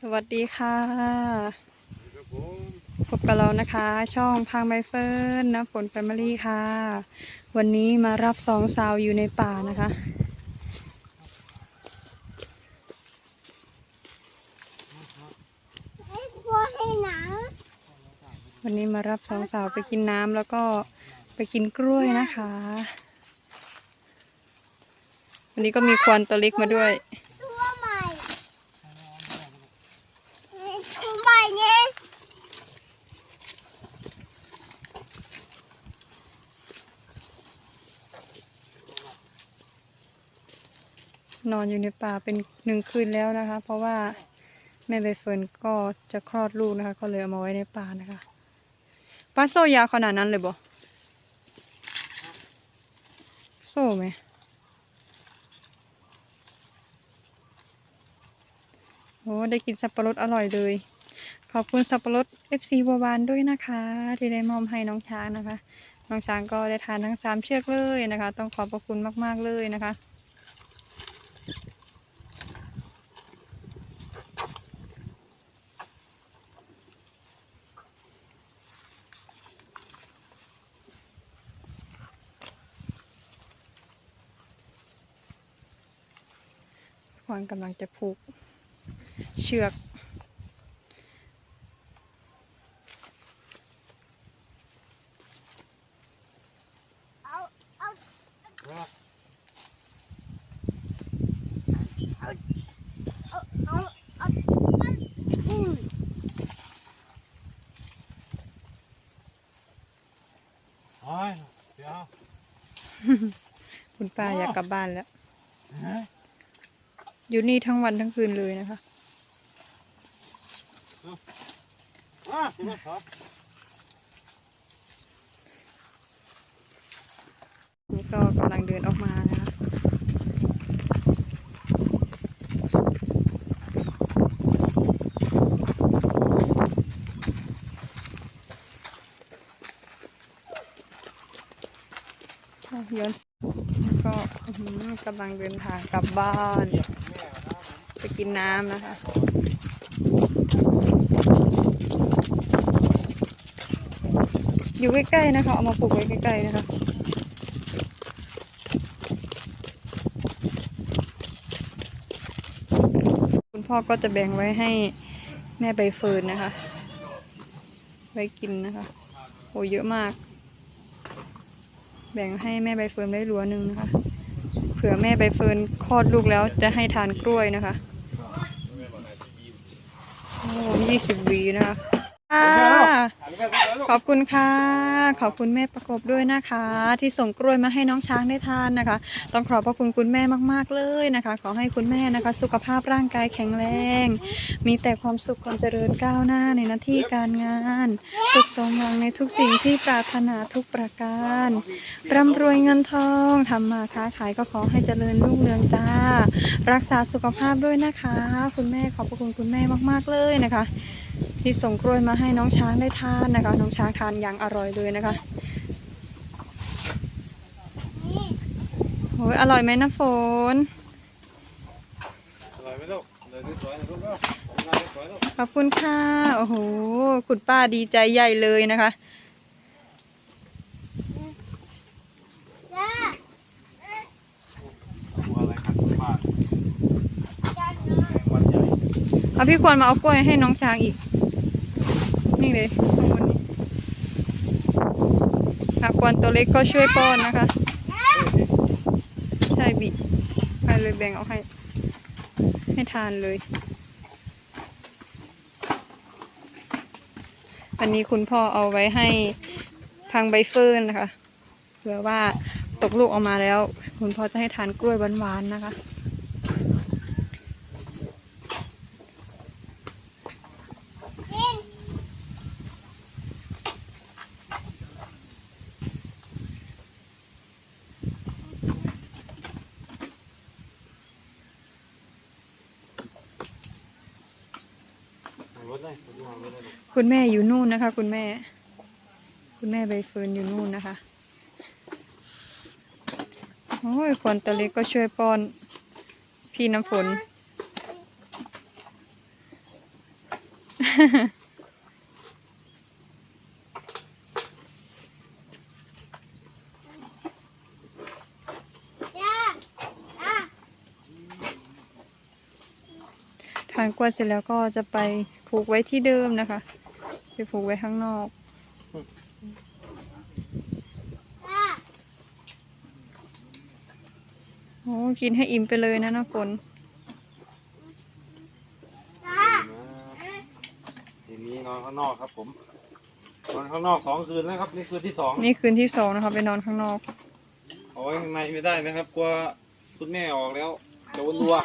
สวัสดีค่ะครับผมพบกับเรานะคะ ช่องพังใบเฟิร์นนะฝนแฟมิลี่ค่ะ วันนี้มารับสองสาวอยู่ในป่านะคะกลัวให้หนังวันนี้มารับสองสาวไปกินน้ำแล้วก็ไปกินกล้วยนะคะ วันนี้ก็มีควานตัวเล็กมาด้วย ตัวใหม่ตัวใหม่เนี่ย นอนอยู่ในป่าเป็นหนึ่งคืนแล้วนะคะ เพราะว่าแม่ใบเฟิร์นก็จะคลอดลูกนะคะ ก็เลยเอามาไว้ในป่านะคะป้าโซ่ยาวขนาดนั้นเลยบ่โซ่ไหมโอ้ได้กินสับปะรดอร่อยเลย ขอบคุณสับปะรด FC บัวบานด้วยนะคะ ที่ได้มอบให้น้องช้างนะคะ น้องช้างก็ได้ทานทั้งสามเชือกเลยนะคะ ต้องขอบพระคุณมาก ๆ เลยนะคะ ควานกำลังจะผูกเชือก เอาเอา ครับ เอาเอาเอาอืม โอ้ยเดี๋ยว คุณ ป้าอยากกลับบ้านแล้ว ฮะอยู่นี่ทั้งวันทั้งคืนเลยนะคะอะเดี๋ยวครับนี่ก็กำลังเดินออกมานะคะก็ย้อน ก็กำลังเดินทางกลับบ้าน ไปกินน้ำนะคะอยู่ใกล้ๆนะคะ เอามาปลูกไว้ใกล้ๆนะคะ คุณพ่อก็จะแบ่งไว้ให้แม่ใบเฟิร์นนะคะ ไว้กินนะคะโอ้เยอะมาก แบ่งให้แม่ใบเฟิร์นไว้รัวหนึ่งนะคะ เผื่อแม่ใบเฟิร์นคลอดลูกแล้วจะให้ทานกล้วยนะคะ โอ้ยี่สิบวีนะคะค่ะ ขอบคุณค่ะ ขอบคุณแม่ประกบด้วยนะคะ ที่ส่งกล้วยมาให้น้องช้างได้ทานนะคะ ต้องขอบพระคุณคุณแม่มากๆเลยนะคะ ขอให้คุณแม่นะคะ สุขภาพร่างกายแข็งแรง มีแต่ความสุขความเจริญก้าวหน้าในหน้าที่การงานสุขสมหวังในทุกสิ่งที่ปรารถนาทุกประการร่ำรวยเงินทองทำมาค้าขายก็ขอให้เจริญรุ่งเรืองจ้ารักษาสุขภาพด้วยนะคะ คุณแม่ขอบพระคุณคุณแม่มากๆเลยนะคะ ที่ส่งกล้วยมาให้น้องช้างได้ทานนะคะ น้องช้างทานอย่างอร่อยเลยนะคะนี่โอ้ยอร่อยไหมน้ำฝนอร่อยไหมลูกเดี๋ยวดูสวยนะลูกเอ้าผมงานสวยลูกขอบคุณค่ะ โอ้โห คุณป้าดีใจใหญ่เลยนะคะจ้าหัวอะไรขัดบ้านจ้าแมงวันใหญ่เอาพี่ควรมาเอากล้วยให้น้องช้างอีก นี่เลยข้างบนนี้หากวรตัวเล็กก็ช่วยป้อนนะคะ ใช่บิให้เลยแบ่งเอาให้ ให้ทานเลยอันนี้คุณพ่อเอาไว้ให้พังใบเฟิร์นนะคะเผื่อว่าตกลูกออกมาแล้ว คุณพ่อจะให้ทานกล้วยหวานๆนะคะ กิน เอารถเลยผมดูเอารถเลยลูก คุณแม่อยู่นู่นนะคะ คุณแม่ คุณแม่ใบเฟิร์นอยู่นู่นนะคะโอ้ยคนตัวเล็กก็ช่วยป้อน พี่น้ำฝน ย่าอะ ทานกล้วยเสร็จแล้วก็จะไปผูกไว้ที่เดิมนะคะ ไปผูกไว้ข้างนอกย่าโอ้กินให้อิ่มไปเลยนะน้ำฝนย่าทีนี้นอนข้างนอกครับผม นอนข้างนอกสองคืนแล้วครับ นี่คืนที่สองนี่คืนที่สองนะคะไปนอนข้างนอกเอาไว้ข้างในไม่ได้นะครับ กลัวคุณแม่ออกแล้วจะวนรัว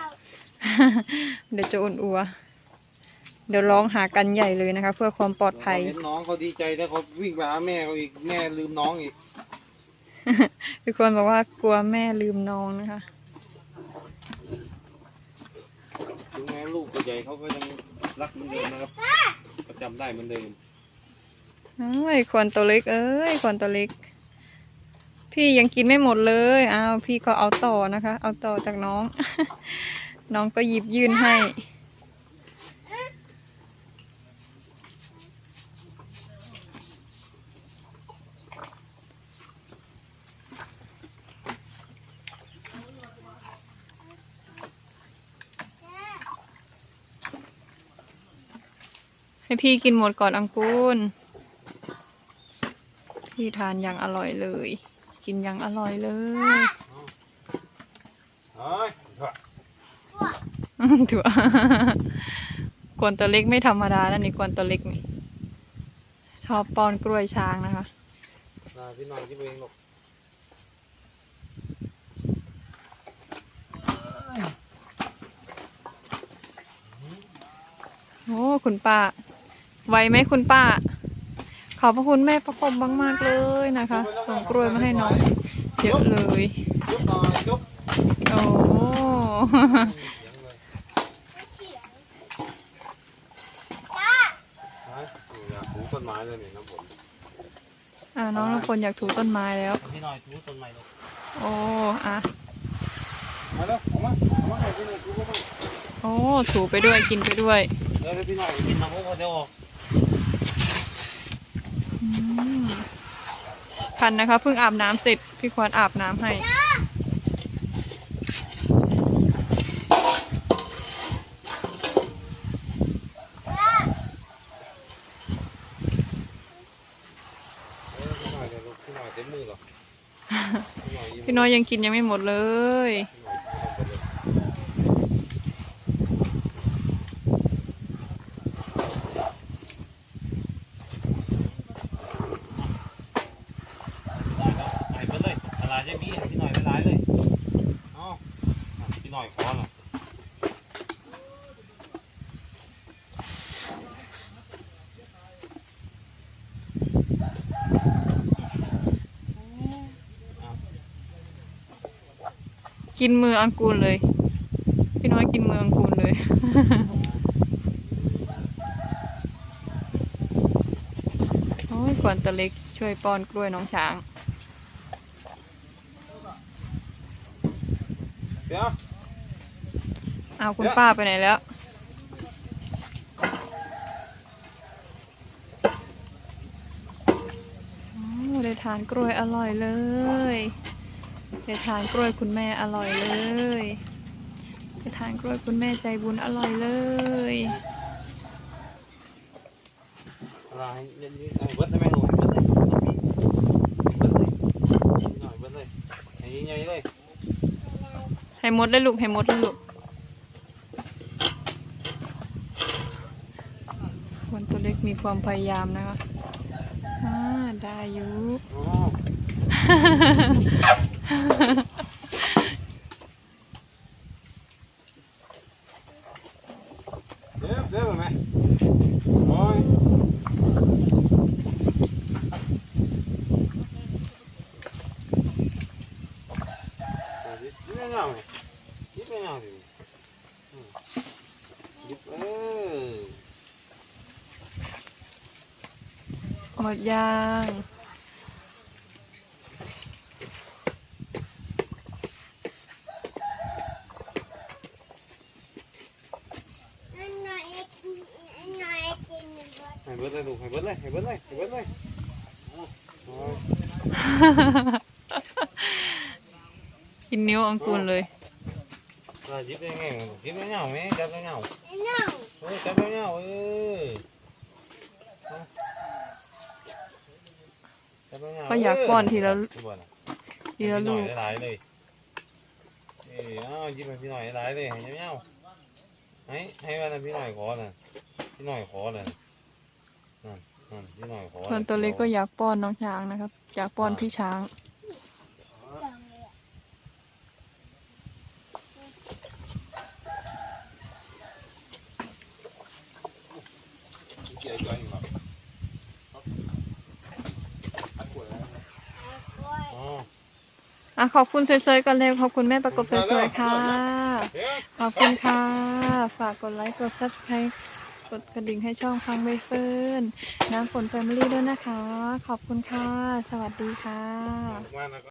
เดี๋ยวจะอุ่นอัว เดี๋ยวร้องหากันใหญ่เลยนะคะ เพื่อความปลอดภัย เห็นน้องเขาดีใจแล้วเขาวิ่งไปหาแม่เขาอีกแม่ลืมน้องอีกทุกคนบอกว่ากลัวแม่ลืมน้องนะคะถึงแม้ลูกตัวใหญ่เขาก็ยังรักเหมือนเดิมนะครับประจำได้เหมือนเดิมเอ้ยควนตัวเล็ก เอ้ยควนตัวเล็ก พี่ยังกินไม่หมดเลยอ้าวพี่ก็เอาต่อนะคะ เอาต่อจากน้อง น้องก็หยิบยื่นให้ ให้พี่กินหมดก่อนอังกูลพี่ทานอย่างอร่อยเลย กินอย่างอร่อยเลย เฮ้ย ถั่วกวนตัวเล็กไม่ธรรมดาแล้วนี่กวนตัวเล็กนี่ชอบป้อนกล้วยช้างนะคะน่าพี่น้อยที่เองหรอกโอ้คุณป้าไหวไหมคุณป้า ขอบพระคุณแม่ประกบมากๆเลยนะคะ ส่งกล้วยมาให้น้องเยอะเลยจุ๊บหน่อยจุ๊บโอ้ ยังเลย ย่า ฮะ อยากถูต้นไม้เลยนี่น้ำฝนอ่าน้องน้ำฝนอยากถูต้นไม้แล้ว พี่น้อยถูต้นไม้ลูกโอ้อะมาแล้วออกมาออกมาหน่อยพี่น้อยถูก็ต้องโอ้ถูไปด้วยกินไปด้วยเดี๋ยวพี่น้อยกินมาพวกเดี๋ยวออกอืมทันนะคะเพิ่งอาบน้ำเสร็จพี่ควานอาบน้ำให้ ย่า เดี๋ยวพี่น้อยเดี๋ยวลูกพี่น้อยเต็มมือหรอก พี่น้อยยิ้มพี่น้อยยังกินยังไม่หมดเลย พี่น้อยกินหมดเลยไปเบิดเลยอะไรจะมีให้พี่หน่อยหลายๆเลยเอ้าอะพี่หน่อยขอหน่อย กินมืออังกูลเลย พี่น้อยกินมืออังกูลเลย โอ้ยกวนตัวเล็กช่วยป้อนกล้วยน้องช้าง เดี๋ยวเอาคุณป้าไปไหนแล้วโอ้ได้ทานกล้วยอร่อยเลย ได้ทานกล้วยคุณแม่อร่อยเลยได้ทานกล้วยคุณแม่ใจบุญอร่อยเลยอะไรเย็นๆเอาเบิดได้ไหมหนูเบิดเลยเบิดเลยหน่อยเบิดเลยให้ใหญ่ๆเลยให้มดเลยลูกให้มดเลยลูกคนตัวเล็กมีความพยายามนะคะอ่าได้อยู่ อ๋อเดี๋ยวเดี๋ยวไหมโอ้ยเอาดิยิบไปยังไงยิบไปยังไงอืมยิบเออ หมดยางอันไหนอันไหนกินให้เบิดเลยลูกให้เบิดเลยให้เบิดเลยให้เบิดเลยโอ้ยกินนิ้วอังกุลเลยเราจิบได้ไงมึงจิบได้เงาไหมจับได้เงาไอ้น้องเออจับได้เงาเออเอาจับได้เง ก็อยากป้อนทีละบ่น่ะทีละลูกให้พี่หน่อยหลายๆเลยเออเอาจิบให้พี่หน่อยหลายๆเลยให้เงาๆให้ให้ว่าน่ะพี่หน่อยขอน่ะพี่หน่อยขอน่ะนั่นนั่นพี่หน่อยขอส่วนตัวเล็กก็อยากป้อนน้องช้างนะครับ อยากป้อนพี่ช้างเกี่ยวกับอีกครับอ๋อ อะขอบคุณสวยๆกันเลยขอบคุณแม่ประกบสวยๆค่ะเดี๋ยวขอบคุณค่ะ ฝากกดไลค์กดซับสไครต์กดกระดิ่งให้ช่องฟังใบเฟิร์นน้ำฝนแฟมิลี่ด้วยนะคะ ขอบคุณค่ะ สวัสดีค่ะมาแล้วก็